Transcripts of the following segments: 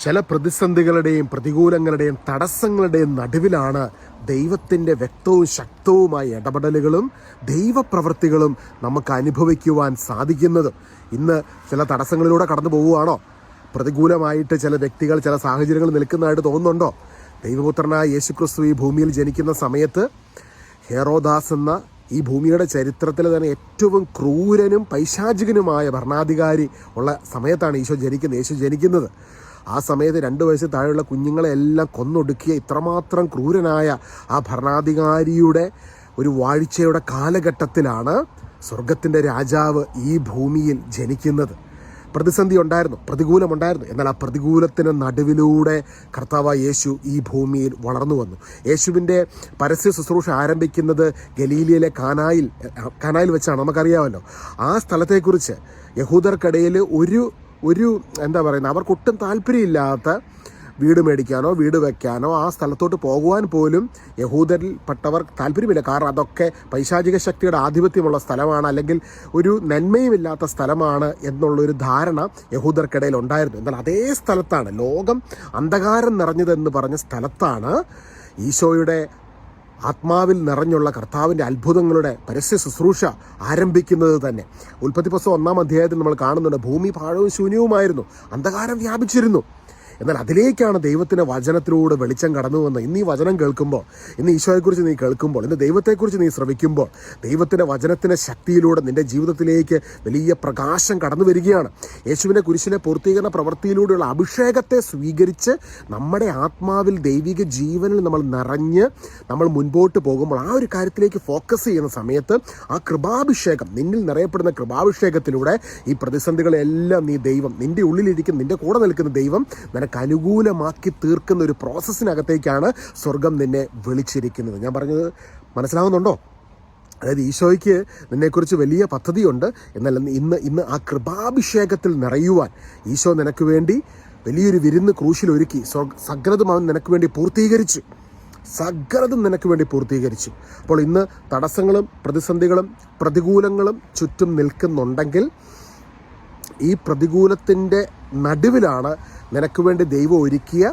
ചില പ്രതിസന്ധികളുടെയും പ്രതികൂലങ്ങളുടെയും തടസ്സങ്ങളുടെയും നടുവിലാണ് ദൈവത്തിന്റെ വ്യക്തവും ശക്തവുമായ ഇടപെടലുകളും ദൈവപ്രവൃത്തികളും നമുക്ക് അനുഭവിക്കുവാൻ സാധിക്കുന്നത്. ഇന്ന് ചില തടസ്സങ്ങളിലൂടെ കടന്നു പോവുകയാണോ? പ്രതികൂലമായിട്ട് ചില വ്യക്തികൾ ചില സാഹചര്യങ്ങൾ നിൽക്കുന്നതായിട്ട് തോന്നുന്നുണ്ടോ? ദൈവപുത്രനായ യേശുക്രിസ്തു ഈ ഭൂമിയിൽ ജനിക്കുന്ന സമയത്ത് ഹേറോദാസ് എന്ന ഈ ഭൂമിയുടെ ചരിത്രത്തിൽ തന്നെ ഏറ്റവും ക്രൂരനും പൈശാചികനുമായ ഭരണാധികാരി ഉള്ള സമയത്താണ് ഈശോ ജനിക്കുന്നത്. യേശു ജനിക്കുന്നത്. ആ സമയത്ത് രണ്ട് വയസ്സ് താഴെയുള്ള കുഞ്ഞുങ്ങളെ എല്ലാം കൊന്നൊടുക്കിയ ഇത്രമാത്രം ക്രൂരനായ ആ ഭരണാധികാരിയുടെ ഒരു വാഴ്ചയുടെ കാലഘട്ടത്തിലാണ് സ്വർഗത്തിന്റെ രാജാവ് ഈ ഭൂമിയിൽ ജനിക്കുന്നത്. പ്രതിസന്ധി ഉണ്ടായിരുന്നു പ്രതികൂലമുണ്ടായിരുന്നു. എന്നാൽ ആ പ്രതികൂലത്തിന് നടുവിലൂടെ കർത്താവ് യേശു ഈ ഭൂമിയിൽ വളർന്നു വന്നു. യേശുവിന്റെ പരസ്യ ശുശ്രൂഷ ആരംഭിക്കുന്നത് ഗലീലിയയിലെ കാനായിൽ കാനായിൽ വെച്ചാണ്. നമുക്കറിയാമല്ലോ. ആ സ്ഥലത്തെക്കുറിച്ച് യഹൂദർക്കിടയിൽ ഒരു ഒരു എന്താ പറയുന്നത് അവർക്കൊട്ടും താല്പര്യമില്ലാത്ത വീട് മേടിക്കാനോ വീട് വെക്കാനോ ആ സ്ഥലത്തോട്ട് പോകുവാൻ പോലും യഹൂദരിൽപ്പെട്ടവർ താല്പര്യമില്ല. കാരണം അതൊക്കെ പൈശാചിക ശക്തിയുടെ ആധിപത്യമുള്ള സ്ഥലമാണ് അല്ലെങ്കിൽ ഒരു നന്മയുമില്ലാത്ത സ്ഥലമാണ് എന്നുള്ളൊരു ധാരണ യഹൂദർക്കിടയിൽ ഉണ്ടായിരുന്നു. എന്നാൽ അതേ സ്ഥലത്താണ് ലോകം അന്ധകാരം നിറഞ്ഞതെന്ന് പറഞ്ഞ സ്ഥലത്താണ് ഈശോയുടെ ആത്മാവിൽ നിറഞ്ഞുള്ള കർത്താവിന്റെ അത്ഭുതങ്ങളുടെ പരസ്യ ശുശ്രൂഷ ആരംഭിക്കുന്നത് തന്നെ. ഉൽപ്പത്തി പുസ്തകം ഒന്നാം അധ്യായത്തിൽ നമ്മൾ കാണുന്നുണ്ട്. ഭൂമി പാഴവും ശൂന്യവുമായിരുന്നു. അന്ധകാരം വ്യാപിച്ചിരുന്നു. എന്നാൽ അതിലേക്കാണ് ദൈവത്തിന്റെ വചനത്തിലൂടെ വെളിച്ചം കടന്നു വന്ന് ഇന്ന് ഈ വചനം കേൾക്കുമ്പോൾ ഇന്ന് ഈശോയെക്കുറിച്ച് നീ കേൾക്കുമ്പോൾ ഇന്ന് ദൈവത്തെക്കുറിച്ച് നീ ശ്രമിക്കുമ്പോൾ ദൈവത്തിന്റെ വചനത്തിന്റെ ശക്തിയിലൂടെ നിന്റെ ജീവിതത്തിലേക്ക് വലിയ പ്രകാശം കടന്നു വരികയാണ്. യേശുവിന്റെ കുരിശിലെ പൂർത്തീകരണ പ്രവൃത്തിയിലൂടെയുള്ള അഭിഷേകത്തെ സ്വീകരിച്ച് നമ്മുടെ ആത്മാവിൽ ദൈവിക ജീവനിൽ നമ്മൾ നിറഞ്ഞ് നമ്മൾ മുൻപോട്ട് പോകുമ്പോൾ ആ ഒരു കാര്യത്തിലേക്ക് ഫോക്കസ് ചെയ്യുന്ന സമയത്ത് ആ കൃപാഭിഷേകം നിന്നിൽ നിറയപ്പെടുന്ന കൃപാഭിഷേകത്തിലൂടെ ഈ പ്രതിസന്ധികളെല്ലാം നീ ദൈവം നിന്റെ ഉള്ളിലിരിക്കുന്ന നിന്റെ കൂടെ നിൽക്കുന്ന ദൈവം നിനക്ക് അനുകൂലമാക്കി തീർക്കുന്ന ഒരു പ്രോസസ്സിനകത്തേക്കാണ് സ്വർഗം നിന്നെ വിളിച്ചിരിക്കുന്നത്. ഞാൻ പറഞ്ഞത് മനസ്സിലാവുന്നുണ്ടോ? അതായത് ഈശോയ്ക്ക് നിന്നെക്കുറിച്ച് വലിയ പദ്ധതിയുണ്ട്. എന്നാൽ ഇന്ന് ഇന്ന് ആ കൃപാഭിഷേകത്തിൽ നിറയുവാൻ ഈശോ നിനക്ക് വേണ്ടി വലിയൊരു വിരുന്ന് ക്രൂശിൽ ഒരുക്കി സകലതും അവൻ നിനക്ക് വേണ്ടി പൂർത്തീകരിച്ചു. സകലതും നിനക്ക് വേണ്ടി പൂർത്തീകരിച്ചു. അപ്പോൾ ഇന്ന് തടസ്സങ്ങളും പ്രതിസന്ധികളും പ്രതികൂലങ്ങളും ചുറ്റും നിൽക്കുന്നുണ്ടെങ്കിൽ ഈ പ്രതികൂലത്തിന്റെ നടുവിലാണ് നിനക്ക് വേണ്ടി ദൈവം ഒരുക്കിയ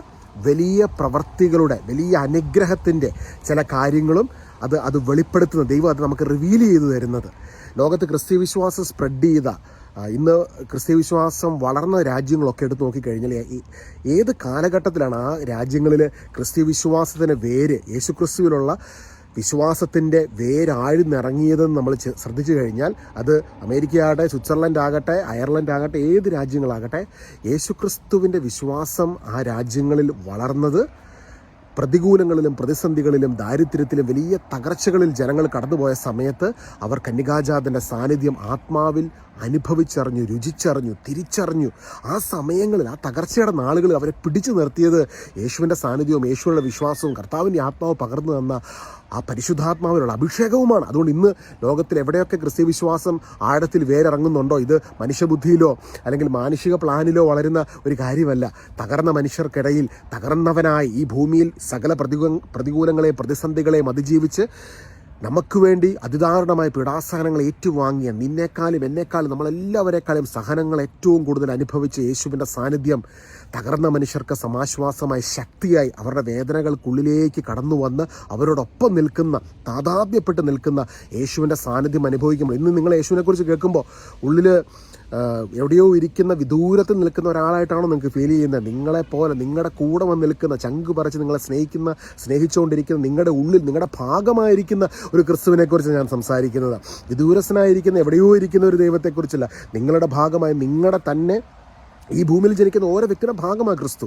വലിയ പ്രവർത്തികളുടെ വലിയ അനുഗ്രഹത്തിന്റെ ചില കാര്യങ്ങളും അത് അത് വെളിപ്പെടുത്തുന്ന ദൈവം അത് നമുക്ക് റിവീൽ ചെയ്തു തരുന്നത്. ലോകത്ത് ക്രിസ്ത്യ വിശ്വാസം സ്പ്രെഡ് ചെയ്ത ഇന്ന് ക്രിസ്ത്യ വിശ്വാസം വളർന്ന രാജ്യങ്ങളൊക്കെ എടുത്ത് നോക്കിക്കഴിഞ്ഞാൽ ഏത് കാലഘട്ടത്തിലാണ് ആ രാജ്യങ്ങളിൽ ക്രിസ്ത്യ വിശ്വാസത്തിന്റെ വേര് യേശു ക്രിസ്തുവിലുള്ള വിശ്വാസത്തിന്റെ വേരാഴ്ന്നിറങ്ങിയതെന്ന് നമ്മൾ ശ്രദ്ധിച്ചു കഴിഞ്ഞാൽ അത് അമേരിക്കയാകട്ടെ സ്വിറ്റ്സർലൻഡ് ആകട്ടെ അയർലൻഡ് ആകട്ടെ ഏത് രാജ്യങ്ങളാകട്ടെ യേശുക്രിസ്തുവിന്റെ വിശ്വാസം ആ രാജ്യങ്ങളിൽ വളർന്നത് പ്രതികൂലങ്ങളിലും പ്രതിസന്ധികളിലും ദാരിദ്ര്യത്തിലും വലിയ തകർച്ചകളിൽ ജനങ്ങൾ കടന്നുപോയ സമയത്ത് അവർ കന്യകാജാതന്റെ സാന്നിധ്യം ആത്മാവിൽ അനുഭവിച്ചറിഞ്ഞു രുചിച്ചറിഞ്ഞു തിരിച്ചറിഞ്ഞു. ആ സമയങ്ങളിൽ ആ തകർച്ചയുടെ നാളുകളിൽ അവരെ പിടിച്ചു നിർത്തിയത് യേശുവിന്റെ സാന്നിധ്യവും യേശുവിന്റെ വിശ്വാസവും കർത്താവിന്റെ ആത്മാവ് പകർന്നു തന്ന ആ പരിശുദ്ധാത്മാവിനുള്ള അഭിഷേകവുമാണ്. അതുകൊണ്ട് ഇന്ന് ലോകത്തിൽ എവിടെയൊക്കെ ക്രിസ്ത്യ വിശ്വാസം ആഴത്തിൽ വേരിറങ്ങുന്നുണ്ടോ ഇത് മനുഷ്യബുദ്ധിയിലോ അല്ലെങ്കിൽ മാനുഷിക പ്ലാനിലോ വളരുന്ന ഒരു കാര്യമല്ല. തകർന്ന മനുഷ്യർക്കിടയിൽ തകർന്നവനായി ഈ ഭൂമിയിൽ സകല പ്രതികൂ പ്രതികൂലങ്ങളെയും പ്രതിസന്ധികളെയും അതിജീവിച്ച് നമുക്ക് വേണ്ടി അതിദാരുണമായ പീഡാസഹനങ്ങൾ ഏറ്റുവാങ്ങിയ നിന്നേക്കാളും എന്നേക്കാളും നമ്മളെല്ലാവരെക്കാളും സഹനങ്ങൾ ഏറ്റവും കൂടുതൽ അനുഭവിച്ച യേശുവിന്റെ സാന്നിധ്യം തകർന്ന മനുഷ്യർക്ക് സമാശ്വാസമായി ശക്തിയായി അവരുടെ വേദനകൾക്കുള്ളിലേക്ക് കടന്നു വന്ന് അവരോടൊപ്പം നിൽക്കുന്ന താതാപ്യപ്പെട്ട് നിൽക്കുന്ന യേശുവിന്റെ സാന്നിധ്യം അനുഭവിക്കുമ്പോൾ ഇന്ന് നിങ്ങൾ യേശുവിനെക്കുറിച്ച് കേൾക്കുമ്പോൾ ഉള്ളിൽ എവിടെയോ ഇരിക്കുന്ന വിദൂരത്തിൽ നിൽക്കുന്ന ഒരാളായിട്ടാണോ നിങ്ങൾക്ക് ഫീൽ ചെയ്യുന്നത്. നിങ്ങളെപ്പോലെ നിങ്ങളുടെ കൂടെ വന്ന് നിൽക്കുന്ന ചങ്ക് പറിച്ച് നിങ്ങളെ സ്നേഹിക്കുന്ന സ്നേഹിച്ചുകൊണ്ടിരിക്കുന്ന നിങ്ങളുടെ ഉള്ളിൽ നിങ്ങളുടെ ഭാഗമായിരിക്കുന്ന ഒരു ക്രിസ്തുവിനെക്കുറിച്ച് ഞാൻ സംസാരിക്കുന്നത്. വിദൂരസ്ഥനായിരിക്കുന്ന എവിടെയോ ഇരിക്കുന്ന ഒരു ദൈവത്തെക്കുറിച്ചല്ല. നിങ്ങളുടെ ഭാഗമായി നിങ്ങളുടെ തന്നെ ഈ ഭൂമിയിൽ ജനിക്കുന്ന ഓരോ വ്യക്തിയുടെ ഭാഗമാണ് ക്രിസ്തു.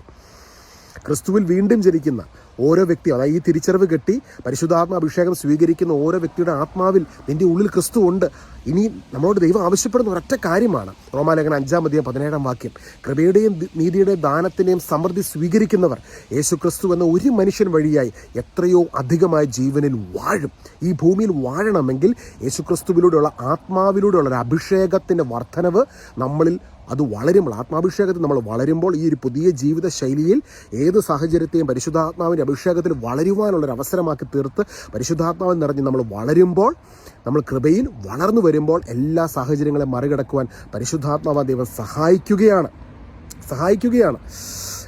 ക്രിസ്തുവിൽ വീണ്ടും ജനിക്കുന്ന ഓരോ വ്യക്തി അതായത് ഈ തിരിച്ചറിവ് കെട്ടി പരിശുദ്ധാത്മ അഭിഷേകം സ്വീകരിക്കുന്ന ഓരോ വ്യക്തിയുടെ ആത്മാവിൽ നിന്റെ ഉള്ളിൽ ക്രിസ്തു ഉണ്ട്. ഇനി നമ്മളോട് ദൈവം ആവശ്യപ്പെടുന്ന ഒരൊറ്റ കാര്യമാണ്. റോമാലേഖന അഞ്ചാം അധികം പതിനേഴാം വാക്യം. കൃപയുടെയും നീതിയുടെയും ദാനത്തിന്റെയും സമൃദ്ധി സ്വീകരിക്കുന്നവർ യേശു ക്രിസ്തു എന്ന ഒരു മനുഷ്യൻ വഴിയായി എത്രയോ അധികമായ ജീവനിൽ വാഴും. ഈ ഭൂമിയിൽ വാഴണമെങ്കിൽ യേശു ക്രിസ്തുവിലൂടെയുള്ള ആത്മാവിലൂടെയുള്ള ഒരു അഭിഷേകത്തിന്റെ വർധനവ് നമ്മളിൽ അത് വളരുമ്പോൾ ആത്മാഭിഷേകത്തിൽ നമ്മൾ വളരുമ്പോൾ ഈ ഒരു പുതിയ ജീവിത ശൈലിയിൽ ഏത് സാഹചര്യത്തെയും പരിശുദ്ധാത്മാവിന്റെ അഭിഷേകത്തിൽ വളരുവാനുള്ള ഒരു അവസരമാക്കി തീർത്ത് പരിശുദ്ധാത്മാവിൽ നിറഞ്ഞ് നമ്മൾ വളരുമ്പോൾ നമ്മൾ കൃപയിൽ വളർന്നു വരുമ്പോൾ എല്ലാ സാഹചര്യങ്ങളെ മറികടക്കുവാൻ പരിശുദ്ധാത്മാവ ദൈവം സഹായിക്കുകയാണ്. സഹായിക്കുകയാണ്.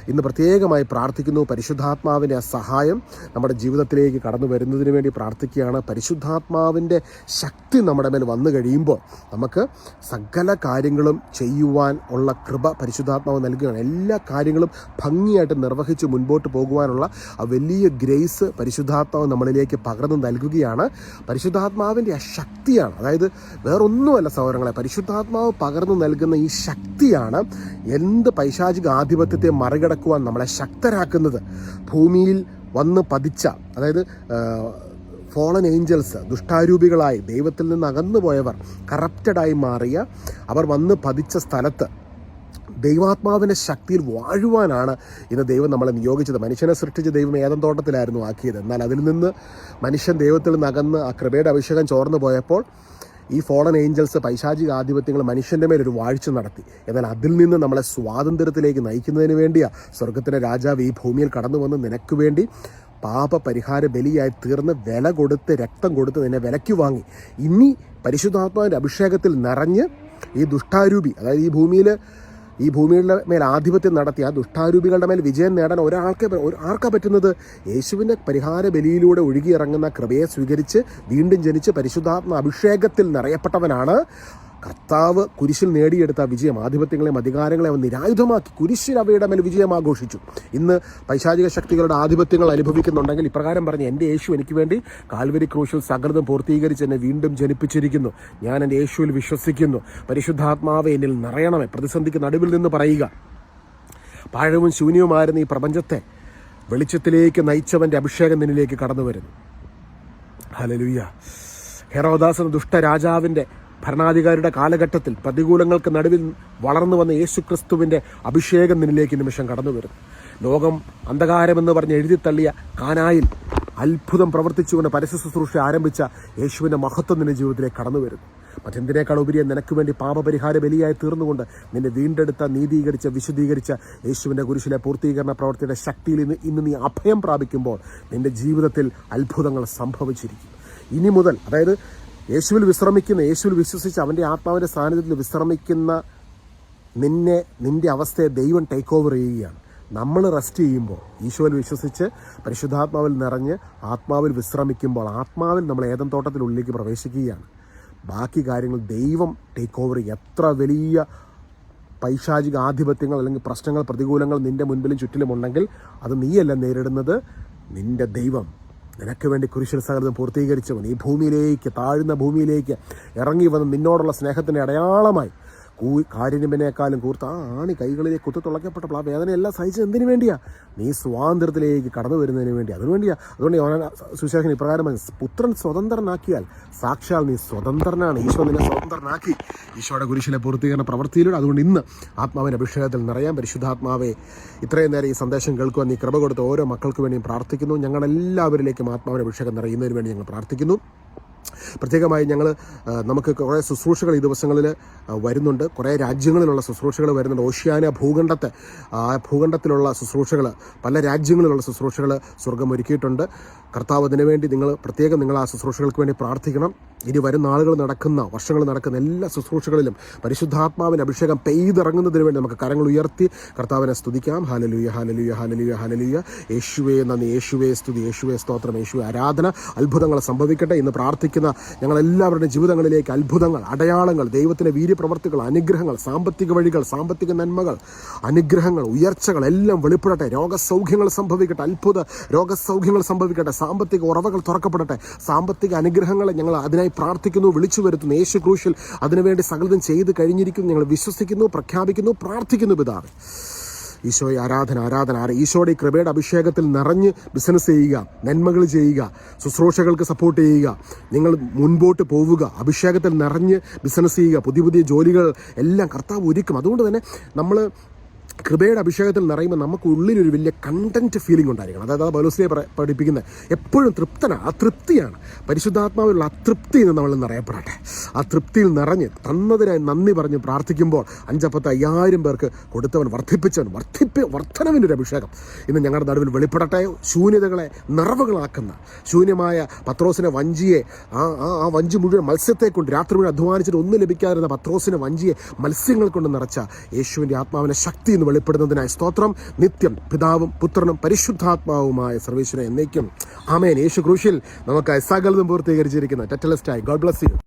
ഇന്ന് പ്രത്യേകമായി പ്രാർത്ഥിക്കുന്നു. പരിശുദ്ധാത്മാവിന്റെ സഹായം നമ്മുടെ ജീവിതത്തിലേക്ക് കടന്നു വരുന്നതിന് വേണ്ടി പ്രാർത്ഥിക്കുകയാണ്. പരിശുദ്ധാത്മാവിന്റെ ശക്തി നമ്മുടെ മേൽ വന്നു കഴിയുമ്പോൾ നമുക്ക് സകല കാര്യങ്ങളും ചെയ്യുവാൻ ഉള്ള കൃപ പരിശുദ്ധാത്മാവ് നൽകുകയാണ്. എല്ലാ കാര്യങ്ങളും ഭംഗിയായിട്ട് നിർവഹിച്ച് മുൻപോട്ട് പോകുവാനുള്ള ആ വലിയ ഗ്രേസ് പരിശുദ്ധാത്മാവ് നമ്മളിലേക്ക് പകർന്നു നൽകുകയാണ്. പരിശുദ്ധാത്മാവിന്റെ ആ ശക്തിയാണ്. അതായത് വേറൊന്നുമല്ല സഹോദരങ്ങളെ പരിശുദ്ധാത്മാവ് പകർന്നു നൽകുന്ന ഈ ശക്തിയാണ് എന്ത് പൈശാചിക ആധിപത്യത്തെ മറികടക്കുവാൻ നമ്മളെ ശക്തരാക്കുന്നത്. ഭൂമിയിൽ വന്ന് പതിച്ച അതായത് ഫോളൻ ഏഞ്ചൽസ് ദുഷ്ടാരൂപികളായി ദൈവത്തിൽ നിന്ന് അകന്നുപോയവർ കറപ്റ്റഡായി മാറിയ അവർ വന്ന് പതിച്ച സ്ഥലത്ത് ദൈവാത്മാവിന്റെ ശക്തിയിൽ വാഴുവാനാണ് ഇന്ന് ദൈവം നമ്മളെ നിയോഗിച്ചത്. മനുഷ്യനെ സൃഷ്ടിച്ച ദൈവം ഏതം തോട്ടത്തിലായിരുന്നു ആക്കിയത്. എന്നാൽ അതിൽ നിന്ന് മനുഷ്യൻ ദൈവത്തിൽ നിന്ന് അകന്ന് ആ കൃപയുടെ അഭിഷേകം ചോർന്നു പോയപ്പോൾ ഈ ഫോളൻ ഏഞ്ചൽസ് പൈശാചിക ആധിപത്യങ്ങൾ മനുഷ്യന്റെ മേലൊരു വാഴ്ച നടത്തി. എന്നാൽ അതിൽ നിന്ന് നമ്മളെ സ്വാതന്ത്ര്യത്തിലേക്ക് നയിക്കുന്നതിന് വേണ്ടിയാണ് സ്വർഗത്തിന്റെ രാജാവ് ഈ ഭൂമിയിൽ കടന്നു വന്ന് നിനക്ക് വേണ്ടി പാപ പരിഹാര ബലിയായി തീർന്ന് വില കൊടുത്ത് രക്തം കൊടുത്ത് നിന്നെ വിലയ്ക്ക് വാങ്ങി. ഇനി പരിശുദ്ധാത്മാവിന്റെ അഭിഷേകത്തിൽ നിറഞ്ഞ് ഈ ദുഷ്ടാരൂപി അതായത് ഈ ഭൂമിയിൽ ഈ ഭൂമിയുടെ മേൽ ആധിപത്യം നടത്തി ആ ദുഷ്ടാരൂപികളുടെ മേൽ വിജയം നേടാൻ ഒരാൾക്ക് ഒരു- ആർക്കാ പറ്റുന്നത്? യേശുവിന്റെ പരിഹാര ബലിയിലൂടെ ഒഴുകിയിറങ്ങുന്ന കൃപയെ സ്വീകരിച്ച് വീണ്ടും ജനിച്ച് പരിശുദ്ധാത്മ അഭിഷേകത്തിൽ നിറയപ്പെട്ടവനാണ് കർത്താവ് കുരിശിൽ നേടിയെടുത്ത വിജയം ആധിപത്യങ്ങളെയും അധികാരങ്ങളെ അവൻ നിരായുധമാക്കി കുരിശിൽ അവയുടെ മേൽ വിജയം ആഘോഷിച്ചു ഇന്ന് പൈശാചിക ശക്തികളുടെ ആധിപത്യങ്ങൾ അനുഭവിക്കുന്നുണ്ടെങ്കിൽ ഇപ്രകാരം പറഞ്ഞ് എന്റെ യേശു എനിക്ക് വേണ്ടി കാൽവരി ക്രൂശിൽ സകൃതം പൂർത്തീകരിച്ച് എന്നെ വീണ്ടും ജനിപ്പിച്ചിരിക്കുന്നു. ഞാൻ എന്റെ യേശുവിൽ വിശ്വസിക്കുന്നു. പരിശുദ്ധാത്മാവ് എന്നിൽ നിറയണമേ. പ്രതിസന്ധിക്ക് നടുവിൽ നിന്ന് പറയുക പാഴവും ശൂന്യവുമായിരുന്ന ഈ പ്രപഞ്ചത്തെ വെളിച്ചത്തിലേക്ക് നയിച്ചവന്റെ അഭിഷേകം നിന്നിലേക്ക് കടന്നു വരുന്നു ഹലലുയ്യ ഹെറോദാസൻ ദുഷ്ടരാജാവിന്റെ ഭരണാധികാരിയുടെ കാലഘട്ടത്തിൽ പ്രതികൂലങ്ങൾക്ക് നടുവിൽ വളർന്നു വന്ന യേശുക്രിസ്തുവിന്റെ അഭിഷേകം നിന്നിലേക്ക് നിമിഷം കടന്നു വരുന്നു ലോകം അന്ധകാരമെന്ന് പറഞ്ഞ് എഴുതിത്തള്ളിയ കാനായിൽ അത്ഭുതം പ്രവർത്തിച്ചുകൊണ്ട് പരസ്യ ശുശ്രൂഷ ആരംഭിച്ച യേശുവിന്റെ മഹത്വം നിന്റെ ജീവിതത്തിലേക്ക് കടന്നു വരുന്നു മറ്റെന്തിനേക്കാൾ ഉപരിയെ നിനക്ക് വേണ്ടി പാപപരിഹാര ബലിയായി തീർന്നുകൊണ്ട് നിന്നെ വീണ്ടെടുത്ത നീതീകരിച്ച വിശദീകരിച്ച യേശുവിന്റെ കുരിശിലെ പൂർത്തീകരണ പ്രവർത്തിയുടെ ശക്തിയിൽ ഇന്ന് ഇന്ന് നീ അഭയം പ്രാപിക്കുമ്പോൾ നിന്റെ ജീവിതത്തിൽ അത്ഭുതങ്ങൾ സംഭവിച്ചിരിക്കും. ഇനി മുതൽ അതായത് യേശുവിൽ വിശ്രമിക്കുന്ന യേശുവിൽ വിശ്വസിച്ച് അവന്റെ ആത്മാവിന്റെ സാന്നിധ്യത്തിൽ വിശ്രമിക്കുന്ന നിന്നെ നിന്റെ അവസ്ഥയെ ദൈവം ടേക്ക് ഓവർ ചെയ്യുകയാണ്. നമ്മൾ റെസ്റ്റ് ചെയ്യുമ്പോൾ ഈശോയിൽ വിശ്വസിച്ച് പരിശുദ്ധാത്മാവിൽ നിറഞ്ഞ് ആത്മാവിൽ വിശ്രമിക്കുമ്പോൾ ആത്മാവിൽ നമ്മൾ ഏതം തോട്ടത്തിനുള്ളിലേക്ക് പ്രവേശിക്കുകയാണ്. ബാക്കി കാര്യങ്ങൾ ദൈവം ടേക്ക് ഓവർ എത്ര വലിയ പൈശാചിക ആധിപത്യങ്ങൾ അല്ലെങ്കിൽ പ്രശ്നങ്ങൾ പ്രതികൂലങ്ങൾ നിന്റെ മുൻപിലും ചുറ്റിലും ഉണ്ടെങ്കിൽ അത് നീയല്ല നേരിടുന്നത്. നിന്റെ ദൈവം നിനക്ക് വേണ്ടി കുരിശിൽ സകലതും പൂർത്തീകരിച്ചവൻ ഈ ഭൂമിയിലേക്ക് താഴ്ന്ന ഭൂമിയിലേക്ക് ഇറങ്ങി വന്ന് നിന്നോടുള്ള സ്നേഹത്തിന്റെ അടയാളമായി കൂ കാരിനിമ്പനേക്കാളും കൂർത്ത ആ ആണി കൈകളിലേക്ക് കുത്തു തുളയ്ക്കപ്പെട്ടപ്പോൾ ആ വേദനയെല്ലാം സഹിച്ച് എന്തിനു വേണ്ടിയാ? നീ സ്വാതന്ത്ര്യത്തിലേക്ക് കടന്നു വരുന്നതിന് വേണ്ടി അതിനുവേണ്ടിയാ അതുകൊണ്ട് യോഹന്നാൻ സുശേഷൻ ഇപ്രകാരം പുത്രൻ സ്വതന്ത്രനാക്കിയാൽ സാക്ഷാൽ നീ സ്വതന്ത്രനാണ്. ഈശോ നിന്നെ സ്വതന്ത്രനാക്കി. ഈശോയുടെ കുരിശിലെ പൂർത്തീകരണ പ്രവൃത്തിയിലൂടെ അതുകൊണ്ട് ഇന്ന് ആത്മാവിന്റെ അഭിഷേകത്തിൽ നിറയാൻ പരിശുദ്ധാത്മാവെ ഇത്രയും നേരം ഈ സന്ദേശം കേൾക്കുവാൻ നീ കൃപ കൊടുത്ത് ഓരോ മക്കൾക്ക് വേണ്ടിയും പ്രാർത്ഥിക്കുന്നു. ഞങ്ങളെല്ലാവരിലേക്കും ആത്മാവിന്റെ അഭിഷേകം നിറയുന്നതിന് വേണ്ടി ഞങ്ങൾ പ്രാർത്ഥിക്കുന്നു. പ്രത്യേകമായി ഞങ്ങൾ നമുക്ക് കുറേ ശുശ്രൂഷകൾ ഈ ദിവസങ്ങളിൽ വരുന്നുണ്ട്. കുറേ രാജ്യങ്ങളിലുള്ള ശുശ്രൂഷകൾ വരുന്നുണ്ട്. ഓഷ്യാന ഭൂഖണ്ഡത്തെ ആ ഭൂഖണ്ഡത്തിലുള്ള ശുശ്രൂഷകൾ പല രാജ്യങ്ങളിലുള്ള ശുശ്രൂഷകൾ സ്വർഗം ഒരുക്കിയിട്ടുണ്ട്. കർത്താവ് അതിനുവേണ്ടി നിങ്ങൾ പ്രത്യേകം നിങ്ങൾ ആ ശുശ്രൂഷകൾക്ക് വേണ്ടി പ്രാർത്ഥിക്കണം. ഇനി വരും നാളുകൾ നടക്കുന്ന വർഷങ്ങൾ നടക്കുന്ന എല്ലാ ശുശ്രൂഷകളിലും പരിശുദ്ധാത്മാവിന്റെ അഭിഷേകം പെയ്തിറങ്ങുന്നതിന് വേണ്ടി നമുക്ക് കരങ്ങൾ ഉയർത്തി കർത്താവിനെ സ്തുതിക്കാം. ഹാലലുയ ഹാലലുയ ഹാലലുയ ഹാലലുയ യേശുവേ നന്ദി. യേശുവേ സ്തുതി. യേശുവേ സ്തോത്രം. യേശുവേ ആരാധന. അത്ഭുതങ്ങൾ സംഭവിക്കട്ടെ ഇന്ന് പ്രാർത്ഥിക്കുന്ന ഞങ്ങളെല്ലാവരുടെ ജീവിതങ്ങളിലേക്ക് അത്ഭുതങ്ങൾ അടയാളങ്ങൾ ദൈവത്തിന്റെ വീര്യപ്രവർത്തികൾ അനുഗ്രഹങ്ങൾ സാമ്പത്തിക വഴികൾ സാമ്പത്തിക നന്മകൾ അനുഗ്രഹങ്ങൾ ഉയർച്ചകൾ എല്ലാം വെളിപ്പെടട്ടെ. രോഗസൗഖ്യങ്ങൾ സംഭവിക്കട്ടെ അത്ഭുത രോഗസൗഖ്യങ്ങൾ സംഭവിക്കട്ടെ സാമ്പത്തിക ഉറവകൾ തുറക്കപ്പെടട്ടെ. സാമ്പത്തിക അനുഗ്രഹങ്ങളെ ഞങ്ങൾ അതിനായി പ്രാർത്ഥിക്കുന്നു വിളിച്ചു വരുത്തുന്നു. യേശു ക്രൂശിൽ അതിനുവേണ്ടി സകലതും ചെയ്ത് കഴിഞ്ഞിരിക്കുന്നു. ഞങ്ങൾ വിശ്വസിക്കുന്നു പ്രഖ്യാപിക്കുന്നു പ്രാർത്ഥിക്കുന്നു പിതാവ്. ഈശോയെ ആരാധന ആരാധന ആരാ ഈശോയുടെ ഈ കൃപയുടെ അഭിഷേകത്തിൽ നിറഞ്ഞ് ബിസിനസ് ചെയ്യുക നന്മകൾ ചെയ്യുക ശുശ്രൂഷകൾക്ക് സപ്പോർട്ട് ചെയ്യുക നിങ്ങൾ മുൻപോട്ട് പോവുക അഭിഷേകത്തിൽ നിറഞ്ഞ് ബിസിനസ് ചെയ്യുക പുതിയ പുതിയ ജോലികൾ എല്ലാം കർത്താവ് ഒരുക്കും. അതുകൊണ്ട് തന്നെ നമ്മൾ കൃപയുടെ അഭിഷേകത്തിൽ നിറയുമ്പോൾ നമുക്ക് ഉള്ളിലൊരു വലിയ കണ്ടന്റ് ഫീലിംഗ് ഉണ്ടായിരിക്കണം. അതായത് ആ പഠിപ്പിക്കുന്നത് എപ്പോഴും തൃപ്തനാണ് ആ തൃപ്തിയാണ്. പരിശുദ്ധാത്മാവിലുള്ള അതൃപ്തി എന്ന് നമ്മൾ നിറയപ്പെടട്ടെ. ആ തൃപ്തിയിൽ നിറഞ്ഞ് തന്നതിനായി നന്ദി പറഞ്ഞ് പ്രാർത്ഥിക്കുമ്പോൾ അഞ്ചപ്പത്ത് അയ്യായിരം പേർക്ക് കൊടുത്തവൻ വർദ്ധിപ്പിച്ചവൻ വർദ്ധിപ്പി വർധനവിന്റെ ഒരു അഭിഷേകം. ഇന്ന് ഞങ്ങളുടെ നടുവിൽ വെളിപ്പെടട്ടെ. ശൂന്യതകളെ നിറവുകളാക്കുന്ന ശൂന്യമായ പത്രോസിനെ വഞ്ചിയെ ആ ആ ആ വഞ്ചി മുഴുവൻ മത്സ്യത്തെ കൊണ്ട് രാത്രി മുഴുവൻ അധ്വാനിച്ചിട്ട് ഒന്നും ലഭിക്കാതിരുന്ന പത്രോസിനെ വഞ്ചിയെ മത്സ്യങ്ങൾ കൊണ്ട് നിറച്ച യേശുവിന്റെ ആത്മാവിനെ ശക്തി എന്ന് വെളിപ്പെടുന്നതിനായി സ്തോത്രം. നിത്യം പിതാവും പുത്രനും പരിശുദ്ധാത്മാവുമായ സർവീശ്വരൻ എന്നേക്കും. ആമേൻ. യേശു ക്രൂശിൽ നമുക്കായി സകലതും പൂർത്തീകരിച്ചിരിക്കുന്ന. ടെറ്റലിസ്റ്റായി ഗോഡ് ബ്ലസ് യു